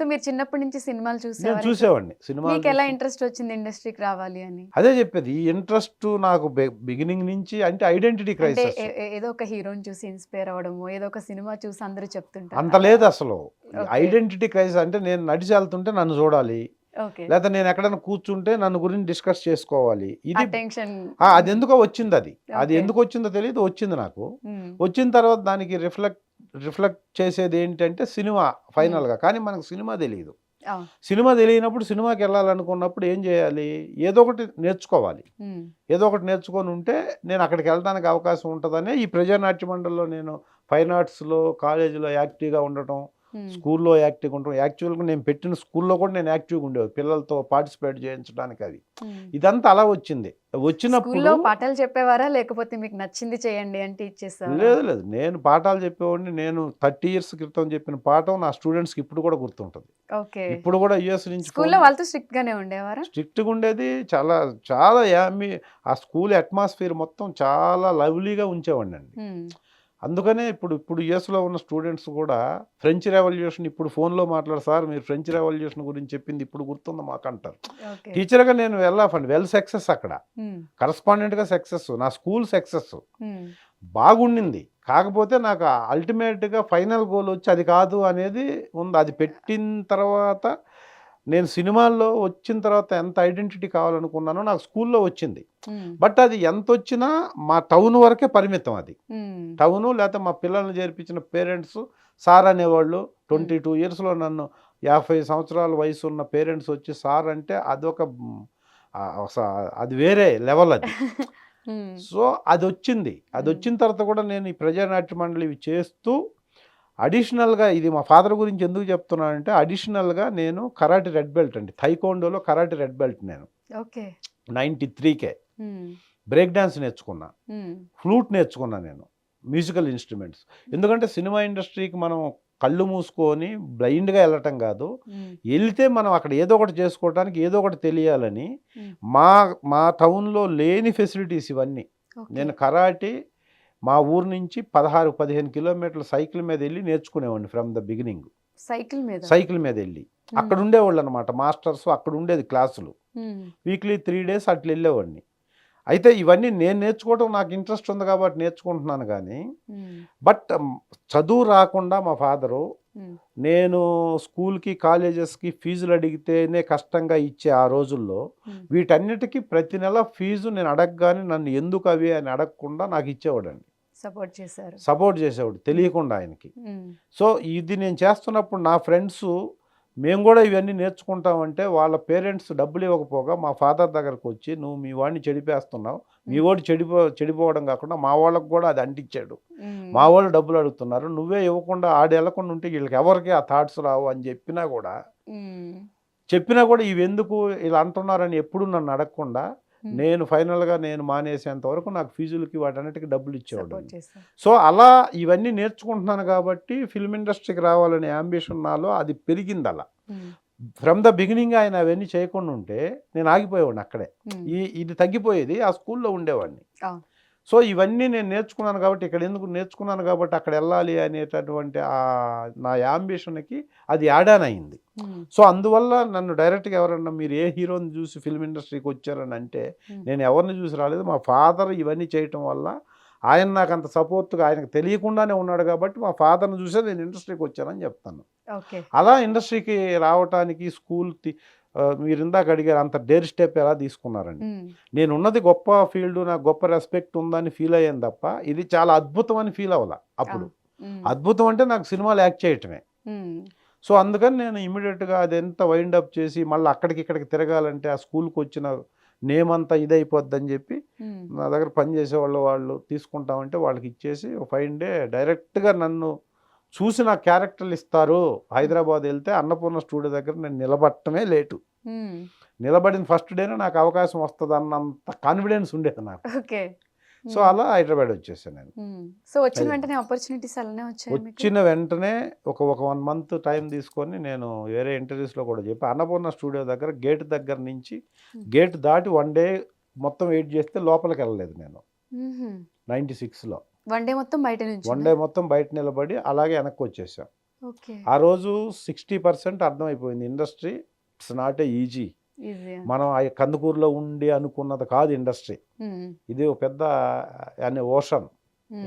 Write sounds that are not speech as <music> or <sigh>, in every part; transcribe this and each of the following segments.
So మీరు చిన్నప్పటి నుంచి సినిమాలు నేను చూసేవారు చూసేవాడిని. సినిమా మీకు ఎలా ఇంట్రెస్ట్ వచ్చింది ఇండస్ట్రీకి రావాలి అని? అదే చెప్పేది ఈ ఇంట్రెస్ట్ నాకు బిగినింగ్ నుంచి అంటే ఐడెంటిటీ అంటే క్రైసిస్ ఏ- ఏ- ఏదో ఒక హీరోని చూసి ఇన్స్పైర్ అవ్వడము ఏదో ఒక సినిమా చూసి అందరూ చెప్తుంటారు? అంత లేదు అసలు. Okay. ఐడెంటిటీ క్రైసిస్ అంటే నేను నడిచి వెళ్తుంటే నన్ను చూడాలి. ఓకే. లేదా నేను ఎక్కడైనా కూర్చుంటే నన్ను గురించి డిస్కస్ చేసుకోవాలి. ఇది ఆ, అది ఎందుకో వచ్చింది అది. అది Okay. ఎందుకు వచ్చిందో తెలియదు వచ్చింది నాకు. వచ్చిన తర్వాత దానికి రిఫ్లెక్ట్ రిఫ్లెక్ట్ చేసేది ఏంటంటే సినిమా ఫైనల్గా. కానీ మనకు సినిమా తెలియదు సినిమా తెలియనప్పుడు సినిమాకి వెళ్ళాలనుకున్నప్పుడు ఏం చేయాలి? ఏదో ఒకటి నేర్చుకోవాలి. ఏదో ఒకటి నేర్చుకొని ఉంటే నేను అక్కడికి వెళ్ళడానికి అవకాశం ఉంటుందనే ఈ ప్రజానాట్య మండలిలో నేను ఫైన్ ఆర్ట్స్లో కాలేజీలో యాక్టివ్గా ఉండటం స్కూల్లో యాక్టివ్గా ఉండటం యాక్చువల్గా నేను పెట్టిన స్కూల్లో కూడా నేను యాక్టివ్గా ఉండేది పిల్లలతో పార్టిసిపేట్ చేయించడానికి అది. ఇదంతా అలా వచ్చింది. వచ్చినప్పుడు పాఠాలు చెప్పేవారా? లేకపోతే మీకు నచ్చింది చేయండి అని టీచ్ చేస్తారా లేదు లేదు. నేను పాఠాలు చెప్పేవాడిని. నేను థర్టీ ఇయర్స్ క్రితం చెప్పిన పాఠం నా స్టూడెంట్స్కి ఇప్పుడు కూడా గుర్తుంటుంది. ఓకే. ఇప్పుడు కూడా యుఎస్ నుంచి స్కూల్లో వాళ్ళతో స్ట్రిక్ట్ గానే ఉండేవారా? స్ట్రిక్ట్గా ఉండేది. చాలా చాలా ఆ స్కూల్ అట్మాస్ఫియర్ మొత్తం చాలా లవ్లీగా ఉంచేవాడిని అండి. అందుకనే ఇప్పుడు ఇప్పుడు యుఎస్లో ఉన్న స్టూడెంట్స్ కూడా ఫ్రెంచ్ రెవల్యూషన్ ఇప్పుడు ఫోన్లో మాట్లాడు సార్ మీరు ఫ్రెంచ్ రెవల్యూషన్ గురించి చెప్పింది ఇప్పుడు గుర్తుందా? మాకు అంటారు. టీచర్గా నేను వెళ్ళాఫండి వెల్ సక్సెస్ అక్కడ. కరస్పాండెంట్గా సక్సెస్. నా స్కూల్ సక్సెస్. బాగుండింది. కాకపోతే నాకు అల్టిమేట్గా ఫైనల్ గోల్ వచ్చి అది కాదు అనేది ఉంది. అది పెట్టిన తర్వాత నేను సినిమాల్లో వచ్చిన తర్వాత ఎంత ఐడెంటిటీ కావాలనుకున్నానో నాకు స్కూల్లో వచ్చింది. బట్ అది ఎంత వచ్చినా మా టౌన్ వరకే పరిమితం అది. టౌను లేకపోతే మా పిల్లల్ని చేర్పించిన పేరెంట్స్ సార్ అనేవాళ్ళు ట్వంటీ టూ ఇయర్స్లో నన్ను యాభై సంవత్సరాల వయసు ఉన్న పేరెంట్స్ వచ్చి సార్ అంటే అదొక అది వేరే లెవెల్ అది. <laughs> సో అది వచ్చింది. అది. వచ్చిన తర్వాత కూడా నేను ఈ ప్రజానాట్య మండలి ఇవి చేస్తూ అడిషనల్గా ఇది మా ఫాదర్ గురించి ఎందుకు చెప్తున్నానంటే అడిషనల్గా నేను కరాటి రెడ్ బెల్ట్ అండి. థైకోండోలో కరాటి రెడ్ బెల్ట్ నేను. ఓకే. నైంటీ త్రీకే బ్రేక్ డాన్స్ నేర్చుకున్నా. ఫ్లూట్ నేర్చుకున్నా నేను. Musical instruments. ఎందుకంటే సినిమా ఇండస్ట్రీకి మనం కళ్ళు మూసుకొని బ్లైండ్గా వెళ్ళటం కాదు. వెళ్తే మనం అక్కడ ఏదో ఒకటి చేసుకోవడానికి ఏదో ఒకటి తెలియాలని. మా మా టౌన్లో లేని ఫెసిలిటీస్ ఇవన్నీ. నేను కరాటే మా ఊరు నుంచి పదహారు పదిహేను కిలోమీటర్ల సైకిల్ మీద వెళ్ళి నేర్చుకునేవాడిని ఫ్రమ్ ద బిగినింగ్. సైకిల్ మీద? సైకిల్ మీద వెళ్ళి. అక్కడ ఉండేవాళ్ళు అనమాట మాస్టర్స్ అక్కడ ఉండేది క్లాసులు. వీక్లీ త్రీ డేస్ అట్లా వెళ్ళేవాడిని. అయితే ఇవన్నీ నేను నేర్చుకోవడం నాకు ఇంట్రెస్ట్ ఉంది కాబట్టి నేర్చుకుంటున్నాను కానీ బట్ చదువు రాకుండా మా ఫాదరు నేను స్కూల్కి కాలేజెస్కి ఫీజులు అడిగితేనే కష్టంగా ఇచ్చే ఆ రోజుల్లో వీటన్నిటికీ ప్రతి నెల ఫీజు నేను అడగగానే నన్ను ఎందుకు అవి అని అడగకుండా నాకు ఇచ్చేవాడండి. సపోర్ట్ చేశారు. సపోర్ట్ చేసేవాడు తెలియకుండా ఆయనకి. సో ఇది నేను చేస్తున్నప్పుడు నా ఫ్రెండ్స్ మేము కూడా ఇవన్నీ నేర్చుకుంటామంటే వాళ్ళ పేరెంట్స్ డబ్బులు ఇవ్వకపోగా మా ఫాదర్ దగ్గరకు వచ్చి నువ్వు మీ వాడిని చెడిపేస్తున్నావు. మీ వాడు చెడిపో చెడిపోవడం కాకుండా మా వాళ్ళకు కూడా అది అంటించాడు. మా వాళ్ళు డబ్బులు అడుగుతున్నారు. నువ్వే ఇవ్వకుండా ఆడు వెళ్ళకుండా ఉంటే వీళ్ళకి ఎవరికి ఆ థాట్స్ రావు అని చెప్పినా కూడా చెప్పినా కూడా ఇవి ఎందుకు ఇలా అంటున్నారని ఎప్పుడు నన్ను అడగకుండా నేను ఫైనల్గా నేను మానేసేంత వరకు నాకు ఫీజులకి వాటన్నిటికి డబ్బులు ఇచ్చేవాడు సో అలా ఇవన్నీ నేర్చుకుంటున్నాను కాబట్టి ఫిల్మ్ ఇండస్ట్రీకి రావాలనే అంబిషన్ నాలో అది పెరిగింది అలా ఫ్రమ్ ద బిగినింగ్ ఆయన అవన్నీ చేయకుండా ఉంటే నేను ఆగిపోయేవాడిని అక్కడే. ఈ ఇది తగ్గిపోయేది ఆ స్కూల్లో ఉండేవాడిని. సో ఇవన్నీ నేను నేర్చుకున్నాను కాబట్టి ఇక్కడ ఎందుకు నేర్చుకున్నాను కాబట్టి అక్కడ వెళ్ళాలి అనేటటువంటి ఆ నా యాంబిషన్కి అది యాడ్ ఆన్ అయింది. సో అందువల్ల నన్ను డైరెక్ట్గా ఎవరన్నా మీరు ఏ హీరోని చూసి ఫిల్మ్ ఇండస్ట్రీకి వచ్చారని అంటే నేను ఎవరిని చూసి రాలేదు. మా ఫాదర్ ఇవన్నీ చేయటం వల్ల ఆయన నాకు అంత సపోర్ట్గా ఆయనకు తెలియకుండానే ఉన్నాడు కాబట్టి మా ఫాదర్ని చూసే నేను ఇండస్ట్రీకి వచ్చానని చెప్తాను. అలా ఇండస్ట్రీకి రావటానికి స్కూల్ మీరు ఇందాక అడిగారు అంత డేర్ స్టెప్ ఎలా తీసుకున్నారండి? నేను ఉన్నది గొప్ప ఫీల్డ్ నాకు గొప్ప రెస్పెక్ట్ ఉందని ఫీల్ అయ్యాను తప్ప ఇది చాలా అద్భుతం అని ఫీల్ అవ్వాల అప్పుడు. అద్భుతం అంటే నాకు సినిమాలు యాక్ట్ చేయటమే. సో అందుకని నేను ఇమీడియట్గా అది ఎంత వైండ్ అప్ చేసి మళ్ళీ అక్కడికి ఇక్కడికి తిరగాలంటే ఆ స్కూల్కి వచ్చిన నేమ్ అంతా ఇదైపోద్ది అని చెప్పి నా దగ్గర పని చేసే వాళ్ళు వాళ్ళు తీసుకుంటామంటే వాళ్ళకి ఇచ్చేసి ఫైవ్ డే డైరెక్ట్గా నన్ను చూసి నా క్యారెక్టర్లు ఇస్తారు. హైదరాబాద్ వెళ్తే అన్నపూర్ణ స్టూడియో దగ్గర నేను నిలబడటమే లేటు. నిలబడిన ఫస్ట్ డేనే నాకు అవకాశం వస్తుంది అన్నంత కాన్ఫిడెన్స్ ఉండేది నాకు. ఓకే. సో అలా హైదరాబాద్ వచ్చేసాను నేను. సో వచ్చిన. వెంటనే ఆపర్చునిటీస్ అలానే వచ్చాయి వచ్చిన వెంటనే ఒక ఒక వన్ మంత్ టైం తీసుకొని నేను వేరే ఇంటర్వ్యూస్లో కూడా చెప్పి. అన్నపూర్ణ స్టూడియో దగ్గర గేట్ దగ్గర నుంచి. గేట్ దాటి వన్ డే మొత్తం వెయిట్ చేస్తే లోపలికి వెళ్ళలేదు నేను. నైంటీ సిక్స్లో వన్ డే మొత్తం బయట నుంచి వన్ డే మొత్తం బయట నిలబడి అలాగే వెనక్కి వచ్చేసాం. ఆ రోజు సిక్స్టీ పర్సెంట్ అర్థమైపోయింది. Industry it's not a easy. మనం ఆ కందుకూరులో ఉండి అనుకున్నది కాదు ఇండస్ట్రీ. ఇది ఒక పెద్ద అనే ఓషన్.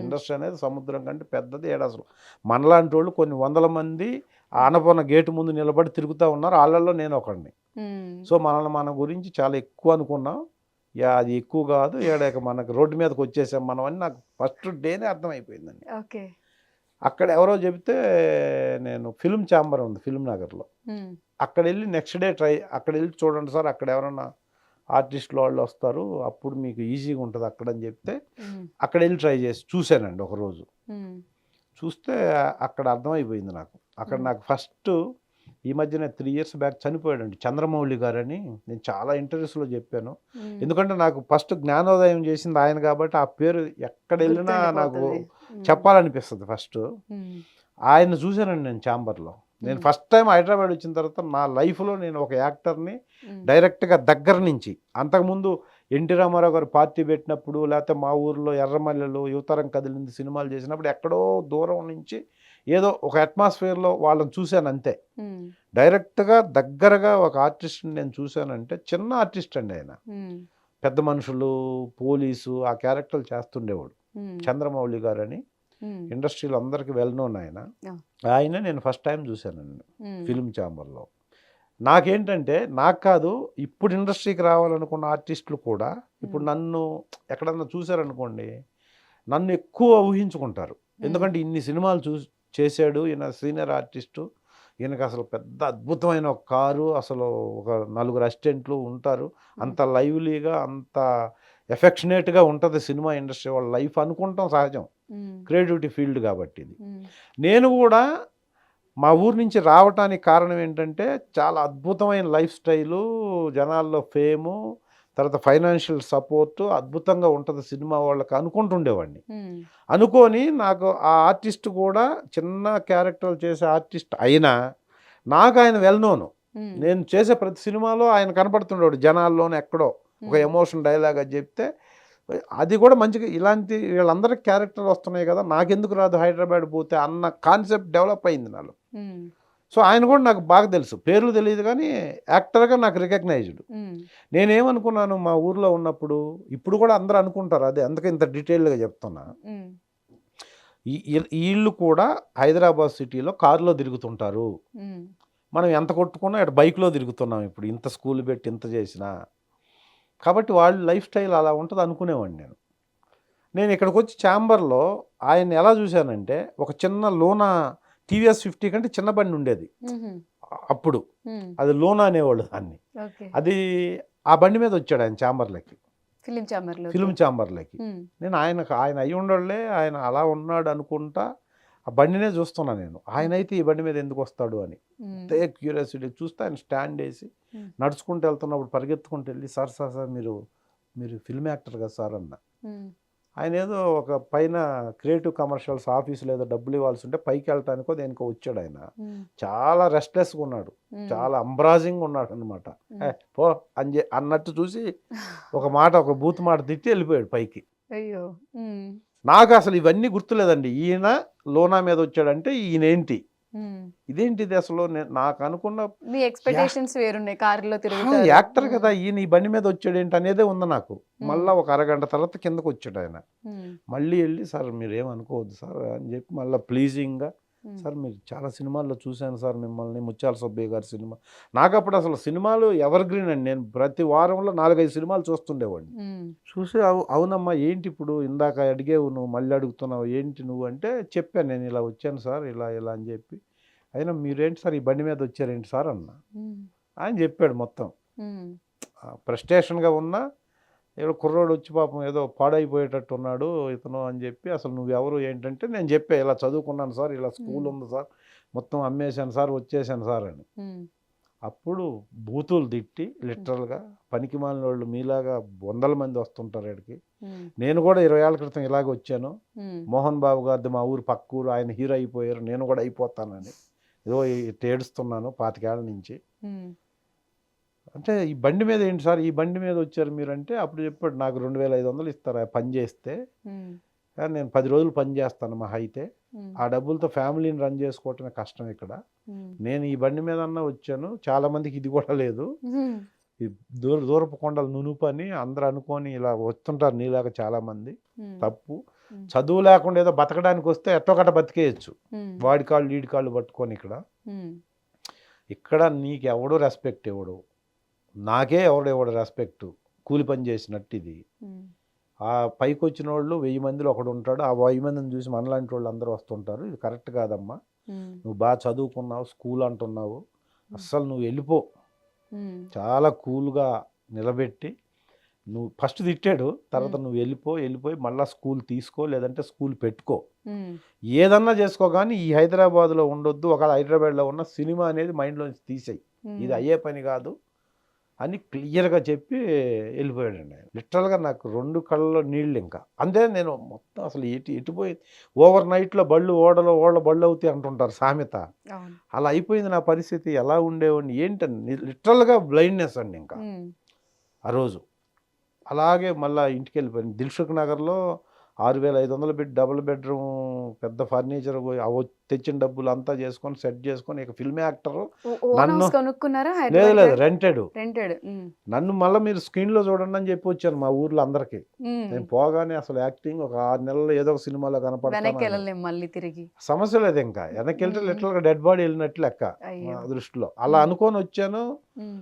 ఇండస్ట్రీ అనేది సముద్రం కంటే పెద్దది ఏడు అసలు. మనలాంటి వాళ్ళు కొన్ని వందల మంది ఆ అన్నపూర్ణ గేటు ముందు నిలబడి తిరుగుతూ ఉన్నారు. వాళ్ళల్లో నేను ఒకడిని. సో మనల్ని మన గురించి చాలా ఎక్కువ అనుకున్నాం. యా అది ఎక్కువ కాదు. ఏడాక మనకు రోడ్డు మీదకి వచ్చేసాం మనం అని నాకు ఫస్ట్ డేనే అర్థమైపోయిందండి. ఓకే. అక్కడ ఎవరో చెబితే నేను ఫిల్మ్ ఛాంబర్ ఉంది ఫిల్మ్ నగర్లో. అక్కడ వెళ్ళి నెక్స్ట్ డే ట్రై అక్కడ వెళ్ళి చూడండి సార్ అక్కడ ఎవరన్నా ఆర్టిస్టులు వాళ్ళు వస్తారు అప్పుడు మీకు ఈజీగా ఉంటుంది అక్కడ అని చెప్తే అక్కడ వెళ్ళి ట్రై చేసి చూశానండి ఒకరోజు. చూస్తే అక్కడ అర్థమైపోయింది నాకు. అక్కడ. నాకు ఫస్ట్ ఈ మధ్యన త్రీ ఇయర్స్ బ్యాక్ చనిపోయాడండి చంద్రమౌళి గారని. నేను చాలా ఇంటర్వ్యూస్లో చెప్పాను. ఎందుకంటే నాకు ఫస్ట్ జ్ఞానోదయం చేసింది ఆయన కాబట్టి ఆ పేరు ఎక్కడ వెళ్ళినా నాకు చెప్పాలనిపిస్తుంది ఫస్ట్ ఆయన చూశానండి నేను ఛాంబర్లో నేను. ఫస్ట్ టైం హైదరాబాద్ వచ్చిన తర్వాత నా లైఫ్లో నేను ఒక యాక్టర్ని డైరెక్ట్గా దగ్గర నుంచి అంతకుముందు ఎన్టీ రామారావు గారు పార్టీ పెట్టినప్పుడు లేకపోతే మా ఊర్లో ఎర్రమల్లెలు యువతరం కదిలింది సినిమాలు చేసినప్పుడు ఎక్కడో దూరం నుంచి ఏదో ఒక అట్మాస్ఫియర్లో వాళ్ళని చూశాను అంతే. డైరెక్ట్గా దగ్గరగా ఒక ఆర్టిస్ట్ని నేను చూశానంటే చిన్న ఆర్టిస్ట్ అండి ఆయన. పెద్ద మనుషులు పోలీసు ఆ క్యారెక్టర్లు చేస్తుండేవాడు. చంద్రమౌళి గారు అని ఇండస్ట్రీలో అందరికీ వెల్ నోన్ ఆయన. ఆయన నేను ఫస్ట్ టైం చూశానండి ఫిల్మ్ ఛాంబర్లో నాకేంటంటే నాకు కాదు ఇప్పుడు ఇండస్ట్రీకి రావాలనుకున్న ఆర్టిస్టులు కూడా ఇప్పుడు. నన్ను ఎక్కడన్నా చూశారనుకోండి నన్ను ఎక్కువ ఊహించుకుంటారు. ఎందుకంటే ఇన్ని సినిమాలు చూ చేశాడు. ఈయన సీనియర్ ఆర్టిస్టు. ఈయనకి అసలు పెద్ద అద్భుతమైన ఒక కారు అసలు ఒక నలుగురు అసిస్టెంట్లు ఉంటారు. అంత లైవ్లీగా అంత ఎఫెక్షనేట్గా ఉంటుంది సినిమా ఇండస్ట్రీ. వాళ్ళ లైఫ్ అనుకుంటాం సహజం. క్రియేటివిటీ ఫీల్డ్ కాబట్టి ఇది. నేను కూడా మా ఊరు నుంచి రావటానికి కారణం ఏంటంటే చాలా అద్భుతమైన లైఫ్ స్టైలు జనాల్లో ఫేము తర్వాత ఫైనాన్షియల్ సపోర్టు అద్భుతంగా ఉంటుంది సినిమా వాళ్ళకి అనుకుంటుండేవాడిని. అనుకొని నాకు ఆ ఆర్టిస్ట్ కూడా చిన్న క్యారెక్టర్లు చేసే ఆర్టిస్ట్ అయినా నాకు ఆయన వెల్ నోను. నేను చేసే ప్రతి సినిమాలో ఆయన కనపడుతుండేవాడు జనాల్లోనే ఎక్కడో. ఒక ఎమోషన్ డైలాగ్ అది చెప్తే అది కూడా మంచిగా ఇలాంటి వీళ్ళందరికి క్యారెక్టర్ వస్తున్నాయి కదా నాకెందుకు రాదు హైదరాబాద్ పోతే అన్న కాన్సెప్ట్ డెవలప్ అయింది నాలో. సో ఆయన కూడా నాకు బాగా తెలుసు. పేర్లు తెలియదు కానీ యాక్టర్గా నాకు రికగ్నైజ్డ్. నేనేమనుకున్నాను మా ఊర్లో ఉన్నప్పుడు ఇప్పుడు కూడా అందరూ అనుకుంటారు అదే అందుకే ఇంత డీటెయిల్గా చెప్తున్నా. వీళ్ళు కూడా హైదరాబాద్ సిటీలో కారులో తిరుగుతుంటారు. మనం ఎంత కొట్టుకున్నా ఇటు బైక్లో తిరుగుతున్నాం ఇప్పుడు ఇంత స్కూల్ పెట్టి ఇంత చేసినా. కాబట్టి వాళ్ళ లైఫ్ స్టైల్ అలా ఉంటుంది అనుకునేవాడిని నేను. నేను ఇక్కడికి వచ్చి ఛాంబర్లో ఆయన ఎలా చూశానంటే ఒక చిన్న లోనా టీవీఎస్ ఫిఫ్టీ కంటే చిన్న బండి ఉండేది. అప్పుడు. అది లోనా అనేవాళ్ళు దాన్ని. అది ఆ బండి మీద వచ్చాడు ఆయన ఛాంబర్లకి. ఫిలిం ఛాంబర్లకి? నేను ఆయనకు ఆయన అయ్యి ఉండలే ఆయన అలా ఉన్నాడు అనుకుంటా ఆ బండినే చూస్తున్నా నేను. ఆయన అయితే ఈ బండి మీద ఎందుకు వస్తాడు అని. అంతే క్యూరియాసిటీ చూస్తే ఆయన స్టాండ్ వేసి. నడుచుకుంటూ వెళ్తున్నప్పుడు పరిగెత్తుకుంటూ వెళ్ళి సార్ సార్ సార్ మీరు మీరు ఫిల్మ్ యాక్టర్ కదా సార్ అన్న. ఆయన ఏదో ఒక పైన క్రియేటివ్ కమర్షియల్స్ ఆఫీసులో ఏదో డబ్బులు ఇవ్వాల్సి ఉంటే పైకి వెళ్ళటానికో దేనికో వచ్చాడు ఆయన. చాలా రెస్ట్లెస్గా ఉన్నాడు. చాలా అంబ్రాజింగ్ ఉన్నాడు అనమాట పో అని అన్నట్టు చూసి ఒక మాట ఒక బూత్ మాట తిట్టి వెళ్ళిపోయాడు పైకి. అయ్యో నాకు అసలు ఇవన్నీ గుర్తులేదండి. ఈయన లోనా మీద వచ్చాడంటే ఈయన ఏంటి ఇదేంటిది అసలు? నాకు అనుకున్న మీ ఎక్స్పెక్టేషన్స్ వేరున్నాయి కారులో "ఆ, తిరుగుతారు. యాక్టర్ కదా ఈయన ఈ బండి మీద వచ్చాడు ఏంటి అనేదే ఉంది నాకు. మళ్ళీ ఒక అరగంట తర్వాత కిందకు వచ్చాడు ఆయన మళ్ళీ వెళ్ళి సార్ మీరు ఏమనుకోవద్దు సార్ అని చెప్పి మళ్ళీ ప్లీజింగ్గా సార్ మీరు చాలా సినిమాల్లో చూశాను సార్ మిమ్మల్ని. ముత్యాల సుబ్బయ్య గారి సినిమా. నాకు అప్పుడు అసలు సినిమాలు ఎవర్ గ్రీన్ అండి. నేను ప్రతి వారంలో నాలుగైదు సినిమాలు చూస్తుండేవాడిని. చూసి అవు అవునమ్మా ఏంటి ఇప్పుడు ఇందాక అడిగేవు నువ్వు మళ్ళీ అడుగుతున్నావు ఏంటి నువ్వు అంటే చెప్పాను. నేను ఇలా వచ్చాను సార్ ఇలా ఇలా అని చెప్పి. అయినా మీరేంటి సార్ ఈ బండి మీద వచ్చారేంటి సార్ అన్న. ఆయన చెప్పాడు మొత్తం. ప్రెస్టేషన్గా ఉన్నా ఏదో కుర్రోడు వచ్చి పాపం ఏదో పాడైపోయేటట్టు ఉన్నాడు ఇతను అని చెప్పి అసలు నువ్వు ఎవరు ఏంటంటే నేను చెప్పా ఇలా చదువుకున్నాను సార్ ఇలా స్కూల్ ఉంది సార్ మొత్తం అమ్మేశాను సార్ వచ్చేసాను సార్ అని. అప్పుడు బూతులు తిట్టి లిటరల్గా పనికి మాలిన వాళ్ళు మీలాగా వందల మంది వస్తుంటారు ఇక్కడికి నేను కూడా ఇరవై ఏళ్ళ క్రితం ఇలాగ వచ్చాను. మోహన్ బాబు గారిది మా ఊరు పక్క ఊరు ఆయన హీరో అయిపోయారు నేను కూడా అయిపోతానని. ఏదో ఏడుస్తున్నాను పాతికేళ్ళ నుంచి. అంటే ఈ బండి మీద ఏంటి సార్? ఈ బండి మీద వచ్చారు మీరంటే అప్పుడు చెప్పాడు నాకు రెండు వేల ఐదు వందలు ఇస్తారు పని చేస్తే? కానీ నేను పది రోజులు పని చేస్తాను మా అయితే ఆ డబ్బులతో ఫ్యామిలీని రన్ చేసుకోవటమే కష్టం ఇక్కడ. నేను ఈ బండి మీద అన్నా వచ్చాను చాలా మందికి ఇది కూడా లేదు. దూర దూరపు కొండలు నునుపు అని అందరూ అనుకొని ఇలా వస్తుంటారు నీలాగా చాలా మంది. తప్పు. చదువు లేకుండా ఏదో బతకడానికి వస్తే ఎట్టొకట బతికేయచ్చు. వాడి కాళ్ళు ఈడి కాళ్ళు పట్టుకొని ఇక్కడ. ఇక్కడ నీకు ఎవడు రెస్పెక్ట్ ఇవ్వడు. నాకే ఎవడు ఇవ్వడు రెస్పెక్ట్ కూలి పని చేసినట్టు ఇది. ఆ పైకి వచ్చిన వాళ్ళు వెయ్యి మందిలో ఒకడు ఉంటాడు. ఆ వెయ్యి మందిని చూసి మనలాంటి వాళ్ళు అందరూ వస్తుంటారు. ఇది కరెక్ట్ కాదమ్మా. నువ్వు బాగా చదువుకున్నావు స్కూల్ అంటున్నావు. అస్సలు నువ్వు వెళ్ళిపో. చాలా కూల్గా నిలబెట్టి నువ్వు ఫస్ట్ తిట్టాడు. తర్వాత నువ్వు వెళ్ళిపో వెళ్ళిపోయి మళ్ళీ స్కూల్ తీసుకో లేదంటే స్కూల్ పెట్టుకో. ఏదన్నా చేసుకో కానీ ఈ హైదరాబాద్లో ఉండొద్దు. ఒకవేళ హైదరాబాద్లో ఉన్న సినిమా అనేది మైండ్లోంచి తీసేయి. ఇది అయ్యే పని కాదు. అని క్లియర్గా చెప్పి వెళ్ళిపోయాడండి. ఆయన లిటరల్గా నాకు రెండు కళ్ళలో నీళ్ళు ఇంకా. అంతే నేను మొత్తం అసలు ఎటు ఎటుపోయి ఓవర్ నైట్లో బళ్ళు ఓడలో ఓళ్ళ బళ్ళు అవుతాయి అంటుంటారు సామెత. అలా అయిపోయింది నా పరిస్థితి. ఎలా ఉండేవాడిని ఏంటని లిటరల్గా బ్లైండ్నెస్ అండి ఇంకా. ఆ రోజు. అలాగే మళ్ళీ ఇంటికి వెళ్ళిపోయాను దిల్సుఖ్ నగర్లో ఆరు వేల ఐదు వందలు పెట్టి డబుల్ బెడ్రూమ్ పెద్ద ఫర్నిచర్ తెచ్చిన డబ్బులు అంతా చేసుకొని సెట్ చేసుకొని ఇక ఫిల్మ్ యాక్టర్ నన్ను- లేదు లేదు రెంటెడ్ రెంటెడ్ నన్ను మళ్ళీ మీరు స్క్రీన్లో చూడండి అని చెప్పి వచ్చాను మా ఊర్లో అందరికీ. నేను పోగానే అసలు యాక్టింగ్ ఒక ఆరు నెలలు ఏదో ఒక సినిమాలో కనపడతాను తిరిగి. సమస్య లేదు ఇంకా. వెనక్కి వెళ్తే డెడ్ బాడీ వెళ్ళినట్లు లెక్క దృష్టిలో. అలా అనుకొని వచ్చాను.